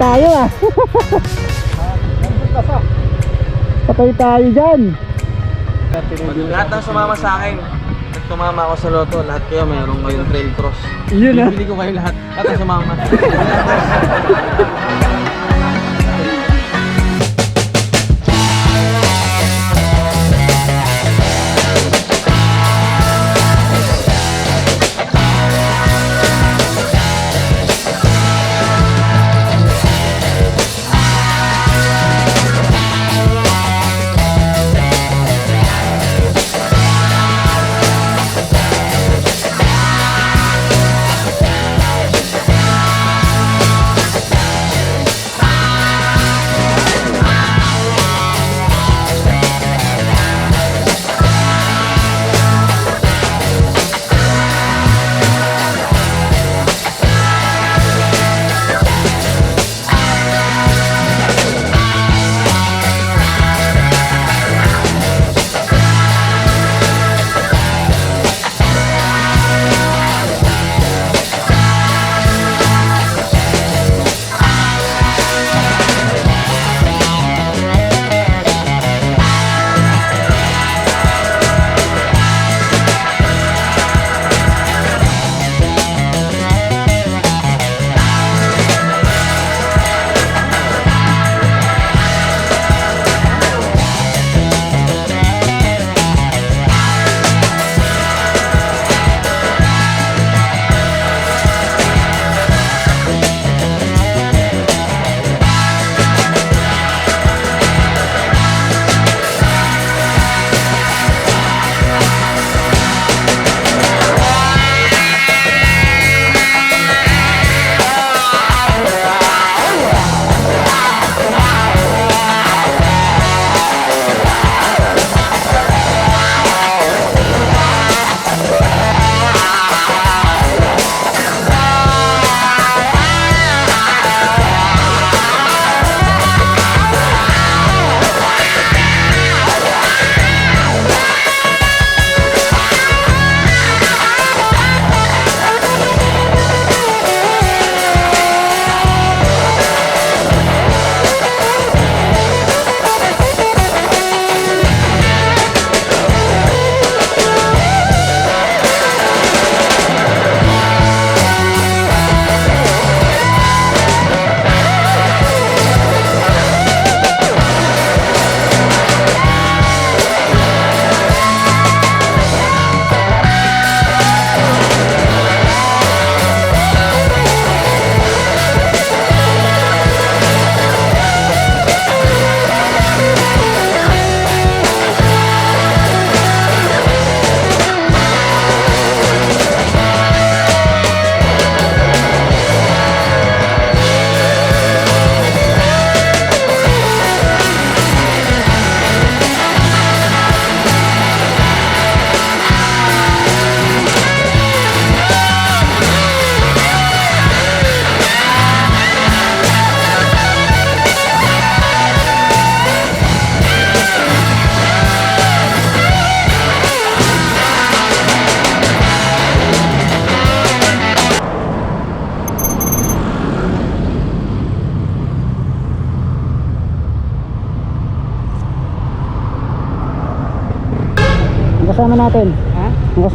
Tayo ah. Patay tayo dyan. Lahat ng sumama sa akin, tumama ako sa loto, lahat kayo mayroon kayong trail cross. Yun ah. Bibili ko kayo lahat. Lahat ng sumama.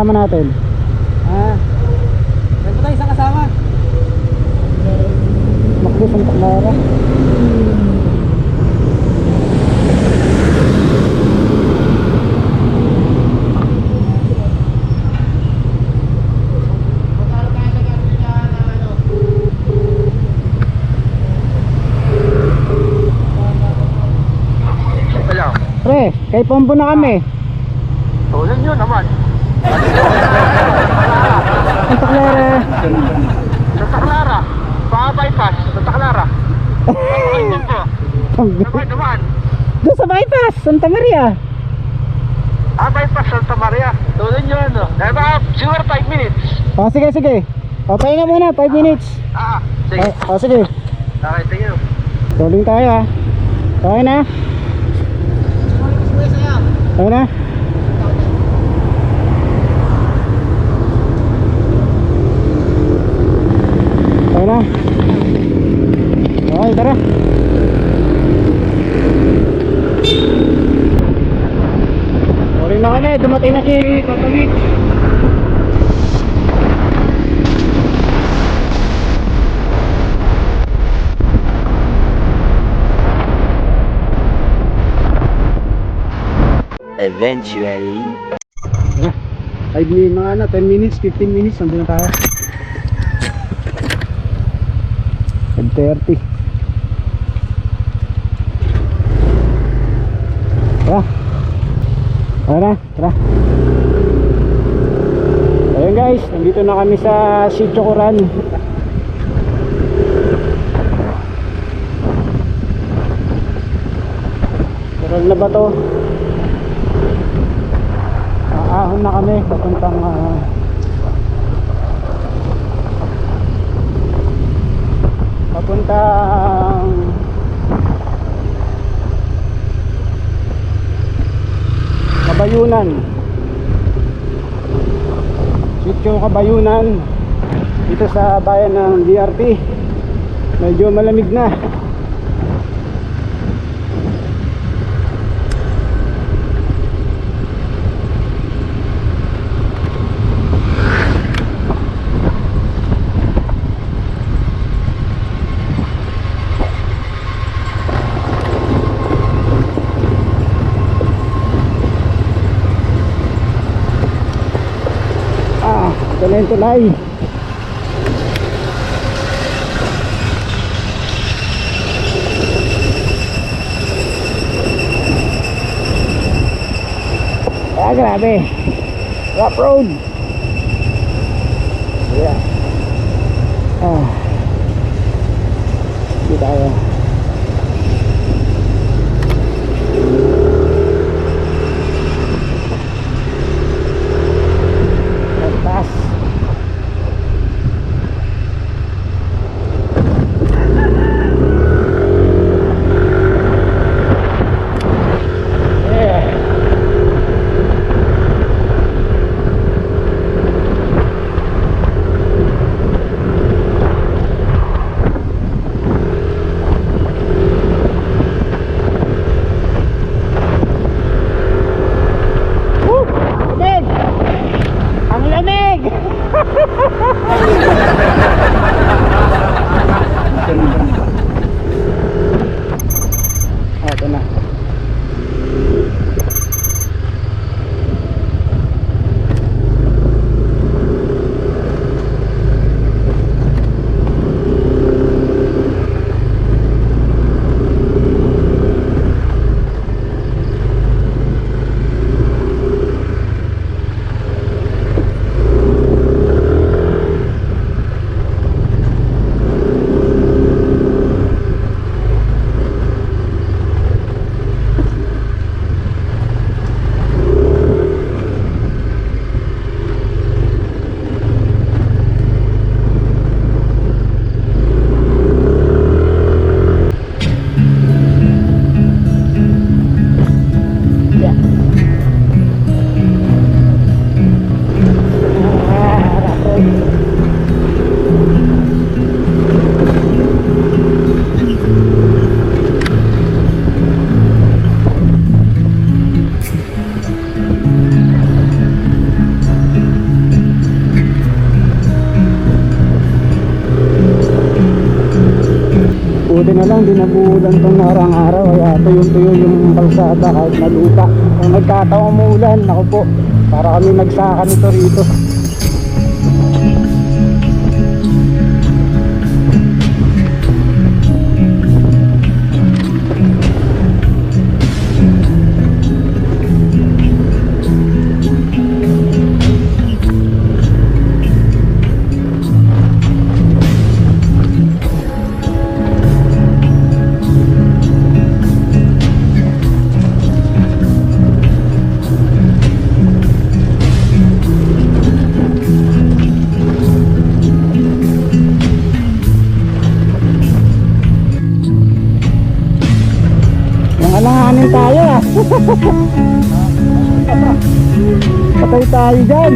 kasama natin. Ah. Meron pa tayo isang kasama. Makdo Santa Clara. Kaya, Pre, kay Pombo na kami. tulad nyo naman. Santa Clara. Santa Clara, pa-bypass, Santa Clara. Naman naman. Doon sa bypass, Santa Maria. Ah, bypass Santa Maria. Tulad nyo, ano? About 0 5 minutes. O sige, sige. O, pahinga muna, 5 minutes. Ah, O, sige. o sige. Okay, thank you. Rolling tayo ah. Okay na? Okay na? Okay na? Dumating na si Toto Mitch. Eventually. 5 minutes, mga ano, 10 minutes, 15 minutes, nandun na tayo. 10.30. Tara. Tara, tara. Ayun guys, nandito na kami sa Sitio Coran. Coran na ba to? Aahon na kami papuntang ah, papuntang Kabayunan. Sityo Kabayunan. Dito sa bayan ng DRT medyo malamig na Ah, talento lai. Ah, grabe. Rough road. Yeah. Ah. Hindi tayo. Buti na lang, dinabulan tong narang araw. Kaya tuyong-tuyo yung kalsada kahit na lupa. Kung nagkataong umulan, ako po, para kami nagsaka nito rito. Patay tayo dyan.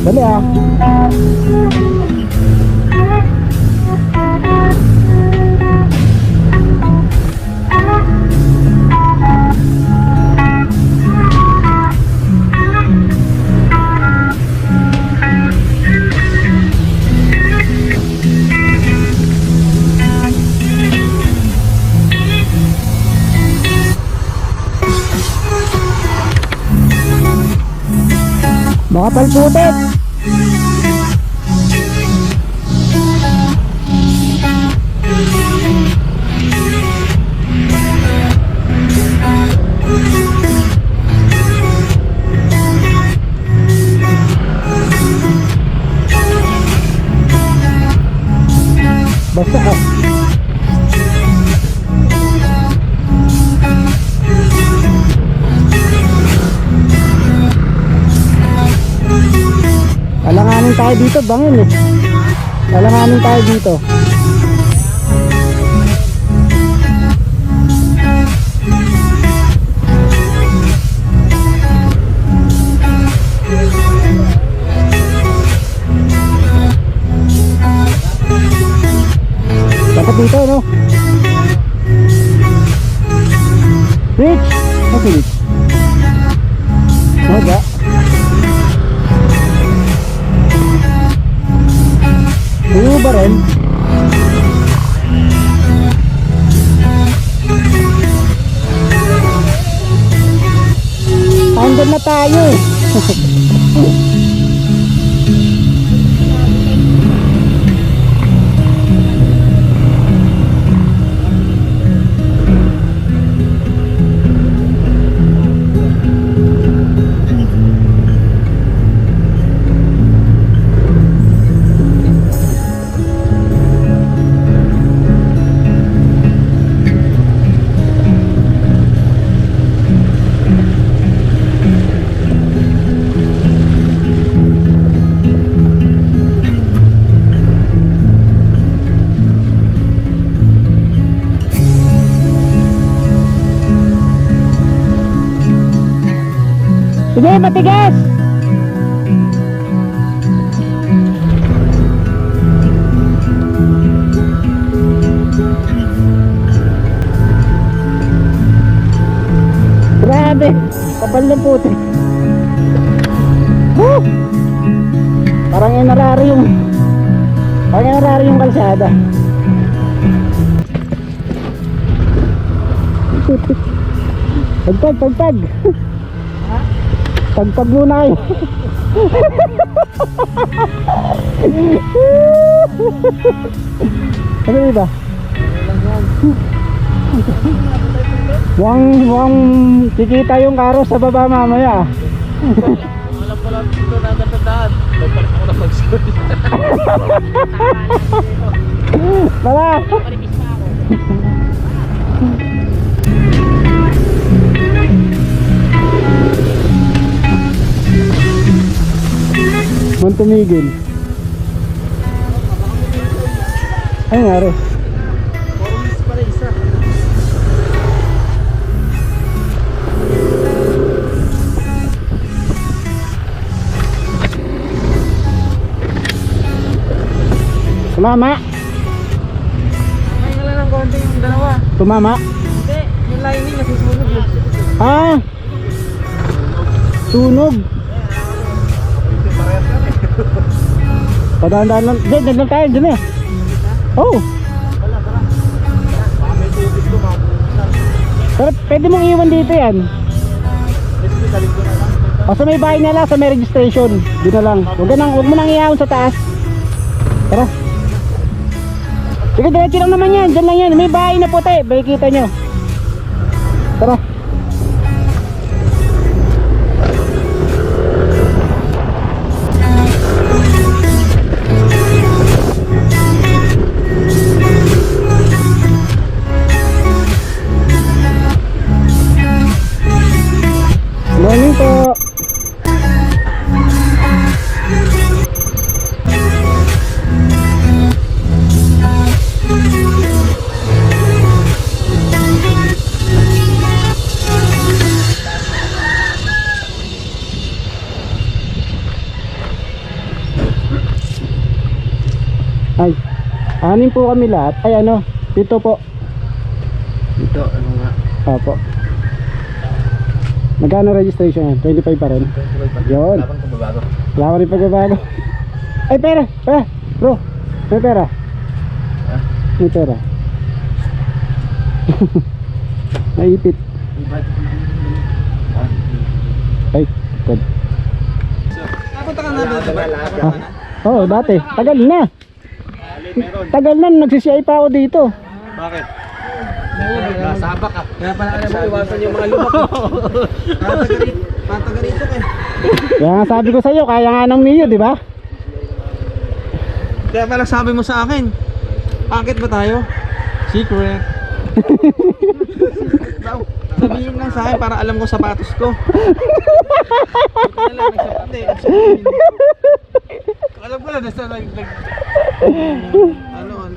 Dali ah. Baka palputet. Tayo dito, bangin eh. Alanganin tayo dito. Dapat dito, no? Rich! Ano si Rich? Maga. Tuyo ba rin? Andun na tayo eh. Sige, matigas! Grabe! Kapal ng puti. Woo! Parang inarari yung Parang inarari yung kalsada. Pagpag, pagpag! Pagpag muna kayo. ano ba? Mukhang, mukhang kikita yung karo sa baba mamaya. Wala pala dito na natatandaan. Dapat ako na mag-story. Tara! Montumigil. Ay, ngari. Four pala isa. Tumama. Ay, nga lang ng konti yung dalawa. Tumama. Hindi, yung lining nasusunog. Ah! Sunog. Padaan-daan lang. Diyan, diyan lang tayo. Diyan eh. Oh. Pero pwede mong iwan dito yan. O sa may bahay na lang, sa may registration. Doon na lang. Huwag, nang, huwag mo nang ihaon sa taas. Tara. Sige, diretso lang naman yan. Diyan lang yan. May bahay na puti. Bakit kita nyo. Po kami lahat. Ay ano, dito po. Dito, ano nga? Opo. Magkano registration yan? 25 pa rin. Yun. Laban kung babago. Wala ka rin pagbabago. Ay, pera! Pera! Bro, may pera. Ha? May pera. Naipit. Ay, good. Oo, oh, dati. Tagal na. Tagal na, nagsisiyay pa ako dito. Bakit? Nasabak ka. Kaya pala alam mo, iwasan yung mga lubak. Patagarito, patagarito ka eh. Kaya nga sabi ko sa'yo, kaya nga ng Mio, di ba? Kaya pala sabi mo sa akin, akit ba tayo? Secret. Daw, Sabihin lang sa akin para alam ko sapatos ko. Ito na lang, nagsapat na eh. Alam ko na, nasa nag... Ano, ano,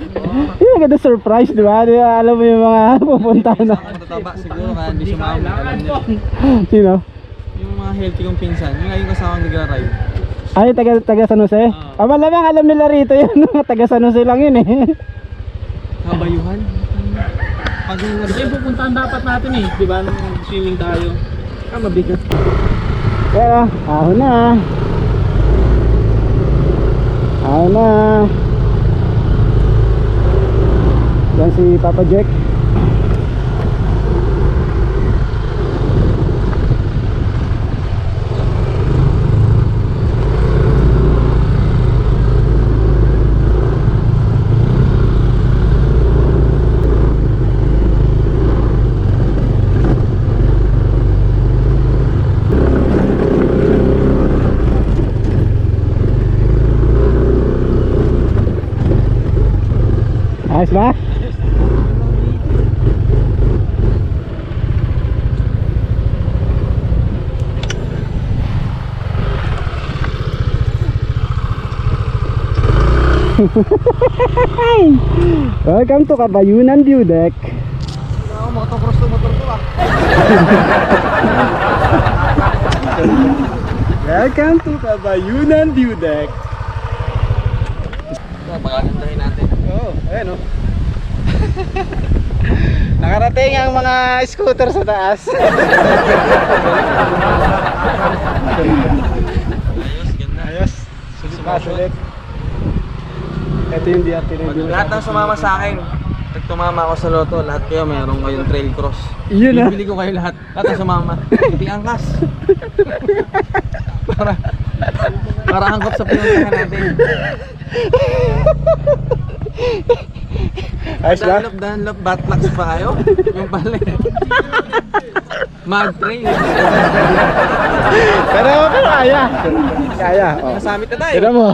Yung ganda surprise, di ba? Di ba? Alam mo yung mga pupuntahan na. ang tataba siguro kaya hindi siya niya. Sino? Yung mga healthy kong pinsan, yung ngayon kasama nagra-ride. Ay, taga, taga San Jose? Ah, malamang alam nila rito yun. Taga San Jose lang yun eh. Kabayuhan? Pag yung pupuntahan dapat natin eh, di ba? Nung swimming tayo. Ah, mabigat. Pero, ahon na. Ahon na. Yan si Papa Jack. Ayos ba? Welcome to Kabayunan View Deck. Ako, motocross to motor ko ah. Welcome to Kabayunan View Deck. Ito, pagagandahin natin. Oo, oh, ayan oh. Nakarating ang mga scooter sa taas. Ayos, ganda. Ayos. Sulit ulit. Ito yung DRT review. lahat ng sumama sa akin, pag tumama ako sa loto, lahat kayo meron kayong trail cross. Yun ah. Bibili ko kayo lahat. Lahat ng sumama. Hindi angkas. para para hangkot sa pinuntahan natin. Ayos ba? Dunlop, Dunlop, Batlax pa kayo? Yung pala Mag trail. Pero pero kaya. Kaya. Oh. Nasamit na tayo. Tignan mo.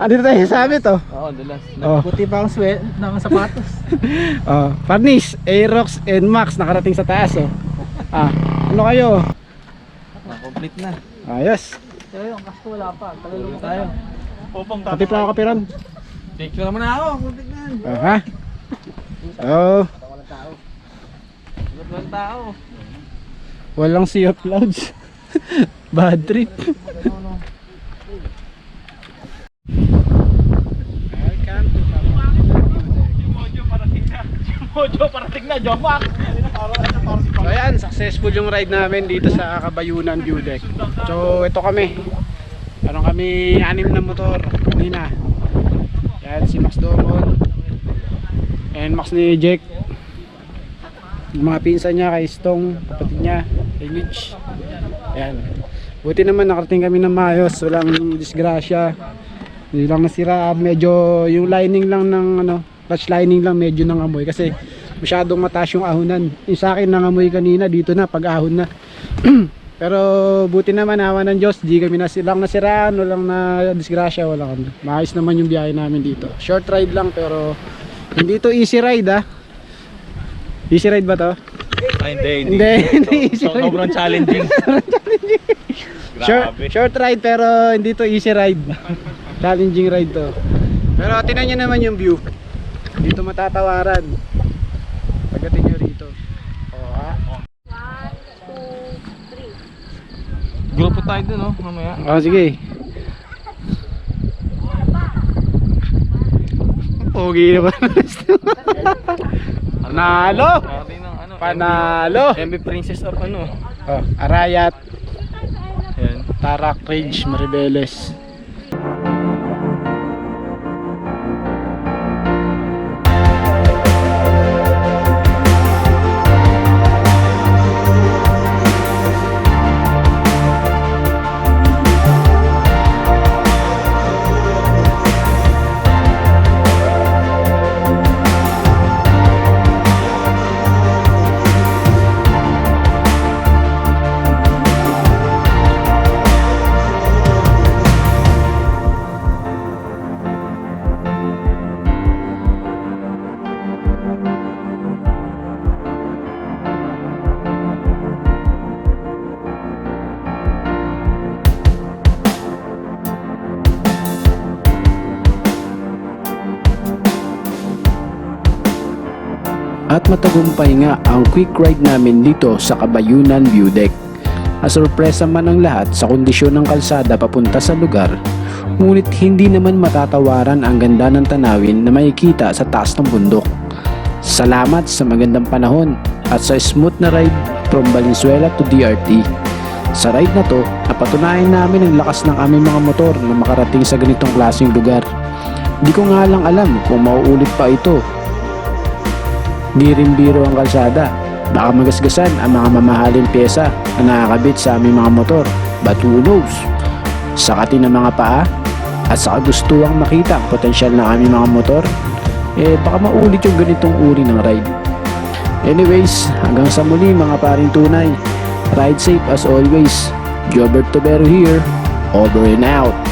Andito tayo sa amin to. Oo, dulas. Oh. Nagputi pa akong sweat ng sapatos. Oh, Parnis, Aerox and Max nakarating sa taas oh. Ah, ano kayo? complete na. Ayos. Tayo, ang kasko wala pa. Tagalog tayo. Pati pa ako kapiran. Picture naman ako. Na. Oh, ha? Oh, Walang tao. walang sea of clouds. Bad trip. Mojo, parating na, Jomak! So ayan, successful yung ride namin dito sa Kabayunan View Deck. So ito kami. Meron kami anim na motor kanina. Yan si Max Domon. And Max ni Jake. Yung mga pinsan niya kay Stong, kapatid niya, Mitch. Ayan. Buti naman nakarating kami ng maayos, walang disgrasya. Hindi lang nasira, medyo yung lining lang ng ano, clutch lining lang medyo nang amoy kasi masyadong mataas yung ahunan. Yung sa akin nangamoy kanina dito na pag ahon na. Pero buti naman awa ng Diyos, di kami nasilang nasiraan, walang na disgrasya, wala ano. Maayos naman yung biyahe namin dito. Short ride lang pero hindi to easy ride ah. Easy ride ba to? Ay, hindi, Hindi, hindi easy ride. Sobrang challenging. Short, short ride pero hindi to easy ride. Challenging ride to. Pero tinan nyo naman yung view. Dito matatawaran. Pagdating nyo rito. Oh, ha? Grupo tayo dun, no? Mamaya. Oh, sige. Pogi naman. Ng ano? Panalo! MB Princess of ano? Oh, Arayat, Ayan. Tarak Ridge, Maribeles. At matagumpay nga ang quick ride namin dito sa Kabayunan View Deck. Asorpresa man ang lahat sa kondisyon ng kalsada papunta sa lugar, ngunit hindi naman matatawaran ang ganda ng tanawin na makikita sa taas ng bundok. Salamat sa magandang panahon at sa smooth na ride from Valenzuela to DRT. Sa ride na to, napatunayan namin ang lakas ng aming mga motor na makarating sa ganitong klaseng lugar. Di ko nga lang alam kung mauulit pa ito. Di rin biro ang kalsada. Baka magasgasan ang mga mamahaling pyesa na nakakabit sa aming mga motor. But who knows? Sa kati ng mga paa at sa kagustuhang makita ang potensyal ng aming mga motor, eh baka maulit yung ganitong uri ng ride. Anyways, hanggang sa muli mga paring tunay. Ride safe as always. Gilbert Tobero here. Over and out.